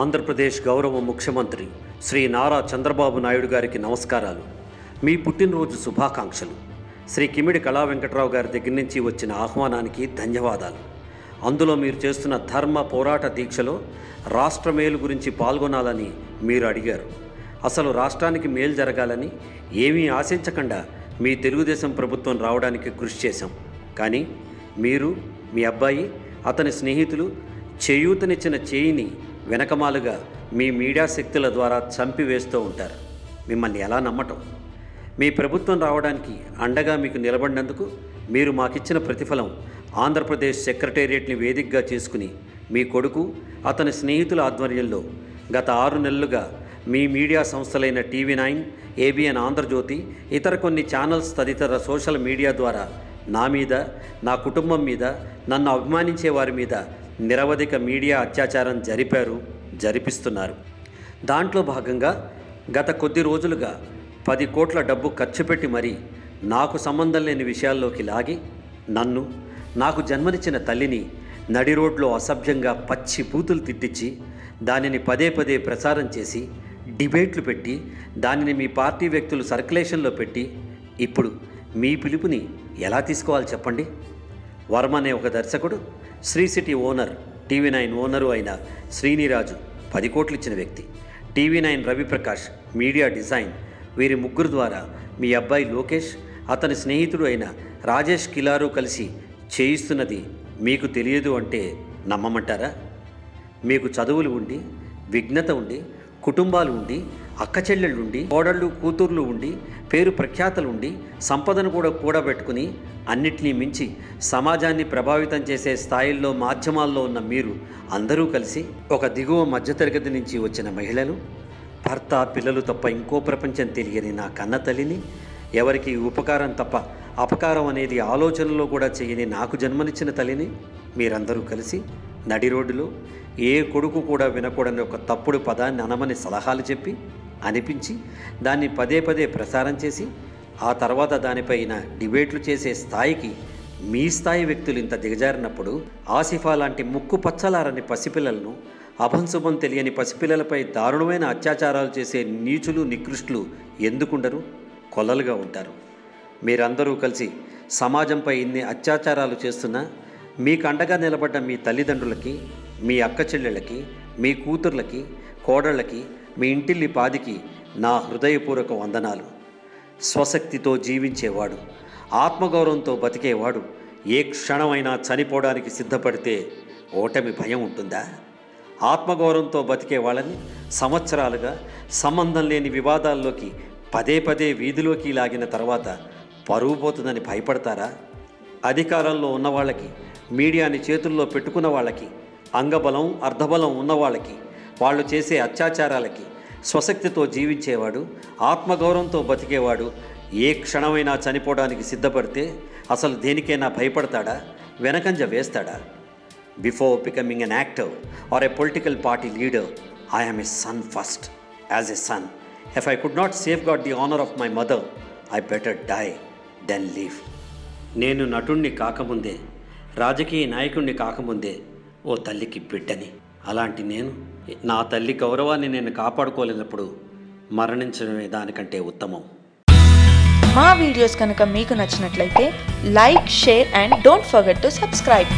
ఆంధ్రప్రదేశ్ గౌరవ ముఖ్యమంత్రి శ్రీ నారా చంద్రబాబు నాయుడు గారికి నమస్కారాలు. మీ పుట్టినరోజు శుభాకాంక్షలు. శ్రీ కిమిడి కళా వెంకట్రావు గారి దగ్గర నుంచి వచ్చిన ఆహ్వానానికి ధన్యవాదాలు. అందులో మీరు చేస్తున్న ధర్మ పోరాట దీక్షలో రాష్ట్ర మేలు గురించి పాల్గొనాలని మీరు అడిగారు. అసలు రాష్ట్రానికి మేలు జరగాలని ఏమీ ఆశించకుండా మీ తెలుగుదేశం ప్రభుత్వం రావడానికి కృషి చేశాం. కానీ మీరు మీ అబ్బాయి అతని స్నేహితులు చేయూతనిచ్చిన చేయిని వెనకమాలుగా మీ మీడియా శక్తుల ద్వారా చంపివేస్తూ ఉంటారు. మిమ్మల్ని ఎలా నమ్మటం? మీ ప్రభుత్వం రావడానికి అండగా మీకు నిలబడినందుకు మీరు మాకిచ్చిన ప్రతిఫలం ఆంధ్రప్రదేశ్ సెక్రటేరియట్ని వేదికగా చేసుకుని మీ కొడుకు అతని స్నేహితుల ఆధ్వర్యంలో గత ఆరు నెలలుగా మీ మీడియా సంస్థలైన టీవీ నైన్ ఏబిఎన్ ఆంధ్రజ్యోతి ఇతర కొన్ని ఛానల్స్ తదితర సోషల్ మీడియా ద్వారా నా మీద నా కుటుంబం మీద నన్ను అభిమానించే వారి మీద నిరవధిక మీడియా అత్యాచారం జరిపారు జరిపిస్తున్నారు. దాంట్లో భాగంగా గత కొద్ది రోజులుగా పది కోట్ల డబ్బు ఖర్చు పెట్టి మరీ నాకు సంబంధం లేని విషయాల్లోకి లాగి నన్ను నాకు జన్మనిచ్చిన తల్లిని నడి రోడ్లో అసభ్యంగా పచ్చి బూతులు తిట్టించి దానిని పదే పదే ప్రసారం చేసి డిబేట్లు పెట్టి దానిని మీ పార్టీ వ్యక్తులు సర్క్యులేషన్లో పెట్టి ఇప్పుడు మీ పిలుపుని ఎలా తీసుకోవాలి చెప్పండి? వర్మ అనే ఒక దర్శకుడు Sri city owner TV nine owner అయిన శ్రీనిరాజు పది కోట్లు ఇచ్చిన వ్యక్తి. TV nine Raviprakash media design వీరి ముగ్గురు ద్వారా మీ అబ్బాయి లోకేష్ అతని స్నేహితుడు అయిన రాజేష్ కిలారు కలిసి చేయిస్తున్నది మీకు తెలియదు అంటే నమ్మమంటారా? మీకు చదువులు ఉండి విఘ్నత ఉండి కుటుంబాలు ఉండి అక్క చెల్లెళ్ళు ఉండి కోడళ్ళు కూతుర్లు ఉండి పేరు ప్రఖ్యాతలు ఉండి సంపదను కూడా కూడబెట్టుకుని అన్నిటినీ మించి సమాజాన్ని ప్రభావితం చేసే స్థాయిల్లో మాధ్యమాల్లో ఉన్న మీరు అందరూ కలిసి ఒక దిగువ మధ్యతరగతి నుంచి వచ్చిన మహిళలు భర్త పిల్లలు తప్ప ఇంకో ప్రపంచం తెలియని నా కన్న తల్లిని ఎవరికి ఉపకారం తప్ప అపకారం అనేది ఆలోచనలో కూడా చేయని నాకు జన్మనిచ్చిన తల్లిని మీరందరూ కలిసి నడి రోడ్డులో ఏ కొడుకు కూడా వినకూడని ఒక తప్పుడు పదాన్ని అనమని సలహాలు చెప్పి అనిపించి దాన్ని పదే పదే ప్రసారం చేసి ఆ తర్వాత దానిపైన డిబేట్లు చేసే స్థాయికి మీ స్థాయి వ్యక్తులు ఇంత దిగజారినప్పుడు ఆసిఫా లాంటి ముక్కు పచ్చలారని పసిపిల్లలను అభంశుభం తెలియని పసిపిల్లలపై దారుణమైన అత్యాచారాలు చేసే నీచులు నికృష్టులు ఎందుకుండరు? కొల్లలుగా ఉంటారు. మీరందరూ కలిసి సమాజంపై ఇన్ని అత్యాచారాలు చేస్తున్నా మీకు అండగా నిలబడ్డ మీ తల్లిదండ్రులకి మీ అక్క చెల్లెళ్ళకి మీ కూతుర్లకి కోడళ్ళకి మీ ఇంటిల్లి పాదికి నా హృదయపూర్వక వందనాలు. స్వశక్తితో జీవించేవాడు ఆత్మగౌరవంతో బతికేవాడు ఏ క్షణమైనా చనిపోవడానికి సిద్ధపడితే ఓటమి భయం ఉంటుందా? ఆత్మగౌరవంతో బతికే వాళ్ళని సంవత్సరాలుగా సంబంధం లేని వివాదాల్లోకి పదే పదే వీధిలోకి లాగిన తర్వాత పరువు పోతుందని భయపడతారా? అధికారంలో ఉన్న వాళ్ళకి మీడియాని చేతుల్లో పెట్టుకున్న వాళ్ళకి అంగబలం అర్ధబలం ఉన్న వాళ్ళకి వాళ్ళు చేసే అత్యాచారాలకి స్వశక్తితో జీవించేవాడు ఆత్మగౌరవంతో బతికేవాడు ఏ క్షణమైనా చనిపోవడానికి సిద్ధపడితే అసలు దేనికైనా భయపడతాడా? వెనకంజ వేస్తాడా? Before becoming an actor or a political party leader I a son first as a son. If I could not save guard the honour of my mother I better die than leave. నేను నటుణ్ణి కాకముందే రాజకీయ నాయకుణ్ణి కాకముందే ఓ తల్లికి బిడ్డని. అలాంటి నేను నా తల్లి గౌరవాన్ని నేను కాపాడుకోలేనప్పుడు మరణించడమే దానికంటే ఉత్తమం. మా వీడియోస్ కనుక మీకు నచ్చినట్లయితే like share and don't forget to subscribe.